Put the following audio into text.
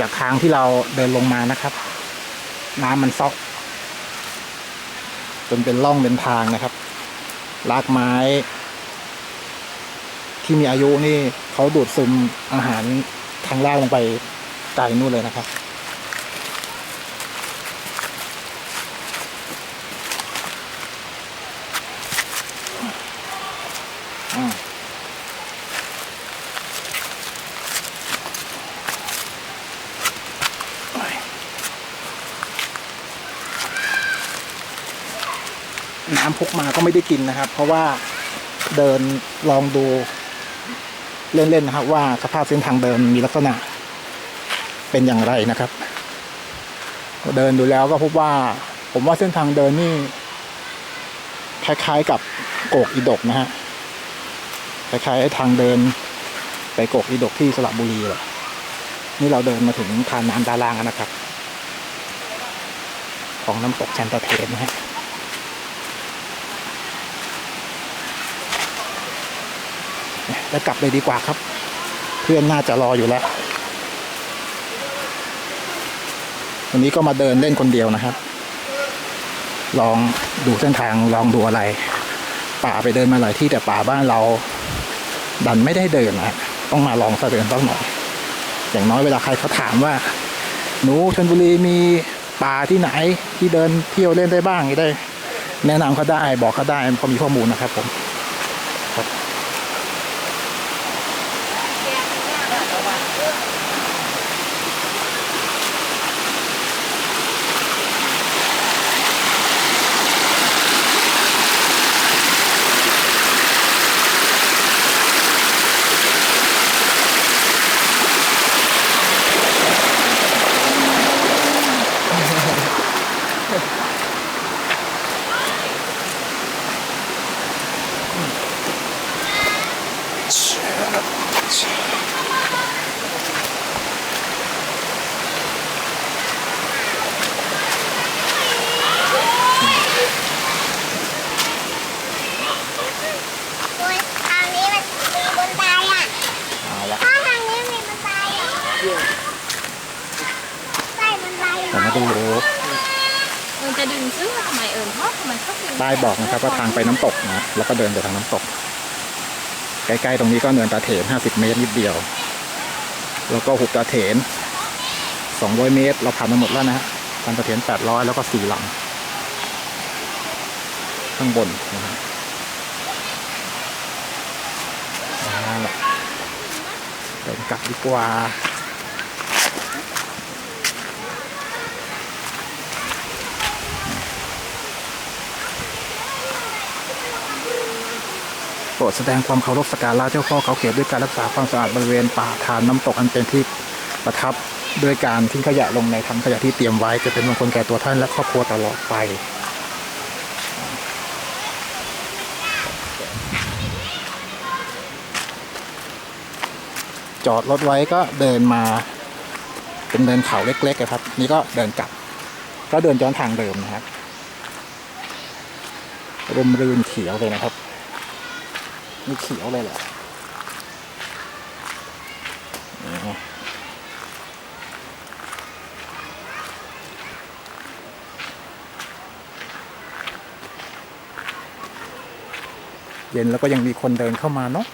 จากทางที่เราเดินลงมานะครับ น้ำมันซอกจนเป็นร่องเป็นทางนะครับรากไม้ ที่มีอายุนี่เขาดูดซึมอาหารทางล่างลงไปไกลนู่นเลยนะครับ น้ำพกมาก็ไม่ได้กินนะครับ เพราะว่าเดินลองดูเล่นๆนะครับ ว่าสภาพเส้นทางเดินมีลักษณะ เป็นอย่างไรนะครับเดินดูแล้วก็พบว่า ผมว่าเส้นทางเดินนี่คล้ายๆกับโกกอีดกนะฮะคล้ายๆทางเดิน ไปโกกอีดกที่สระบุรีเลยนี่เราเดินมาถึงทานน้ำด้านล่างแล้วนะครับ ของน้ำตกชันตะเทนนะฮะ แล้วกลับเลยดีกว่าครับ เพื่อนน่าจะรออยู่แล้ว วันนี้ก็มาเดินเล่นคนเดียวนะครับ ลองดูเส้นทางลองดูอะไร ป่าไปเดินมาหลายที่แต่ป่าบ้านเรา ดันไม่ได้เดินนะต้องมาลองสะเดินต้องหน่อยอย่างน้อยเวลาใครเขาถามว่า หนูชนบุรีมีป่าที่ไหนที่เดินเที่ยวเล่นได้บ้างได้ แนะนำเขาได้บอกเขาได้พอมีข้อมูลนะครับผมครับโอ้ยทางนี้มันมีบันไดอะ เอาละ ถ้าทางนี้มีบันไดอะใต้บันไดผมมาดูมันจะดึงซื้อทำไมเอิญเพราะมันชอบดึงป้ายบอกนะครับว่าทางไปน้ำตกนะ แล้วก็เดินไปทางน้ำตก ใกล้ๆตรงนี้ก็เนินตาเถน50 เมตรนิดเดียว แล้วก็หุบตาเถน200 เมตร เราผ่านมาหมดแล้วนะฮะตาเถน800 แล้วก็สี่หลัง ข้างบนนะฮะเอาล่ะเดินกลับดีกว่า รดแสดงความเคารพสักการะเจ้าพ่อเขาเขียนด้วยการรักษาความสะอาดบริเวณป่าทานน้ำตกอันเป็นที่ประทับด้วยการทิ้งขยะลงในถังขยะที่เตรียมไว้จะเป็นมงคลแก่ตัวท่านและครอบครัวตลอดไปจอดรถไว้ก็เดินมาเป็นเดินเขาเล็กๆอะครับ นี่ก็เดินกลับ ก็เดินย้อนทางเดิมนะครับร่มรื่นเขียวเลยนะครับ มีเขียวเลยแหละเย็นแล้วก็ยังมีคนเดินเข้ามาเนาะ